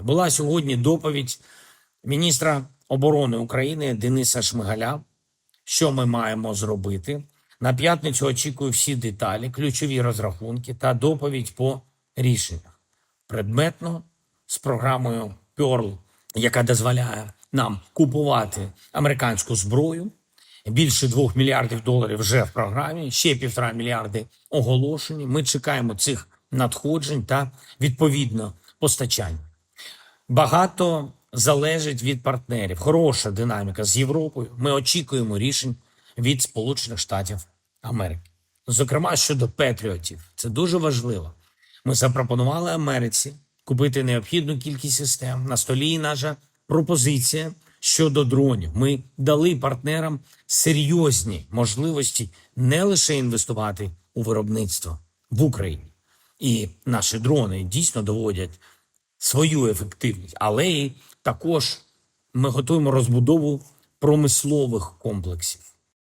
Була сьогодні доповідь міністра оборони України Дениса Шмигаля. Що ми маємо зробити? На п'ятницю очікую всі деталі, ключові розрахунки та доповідь по рішеннях. Предметно з програмою Pearl, яка дозволяє нам купувати американську зброю. Більше двох мільярдів доларів вже в програмі, ще півтора мільярди оголошені. Ми чекаємо цих надходжень та відповідно постачань. Багато залежить від партнерів. Хороша динаміка з Європою. Ми очікуємо рішень від Сполучених Штатів Америки. Зокрема, щодо Петріотів, це дуже важливо. Ми запропонували Америці купити необхідну кількість систем. На столі наша пропозиція щодо дронів. Ми дали партнерам серйозні можливості не лише інвестувати у виробництво в Україні. І наші дрони дійсно доводять свою ефективність, але і також ми готуємо розбудову промислових комплексів.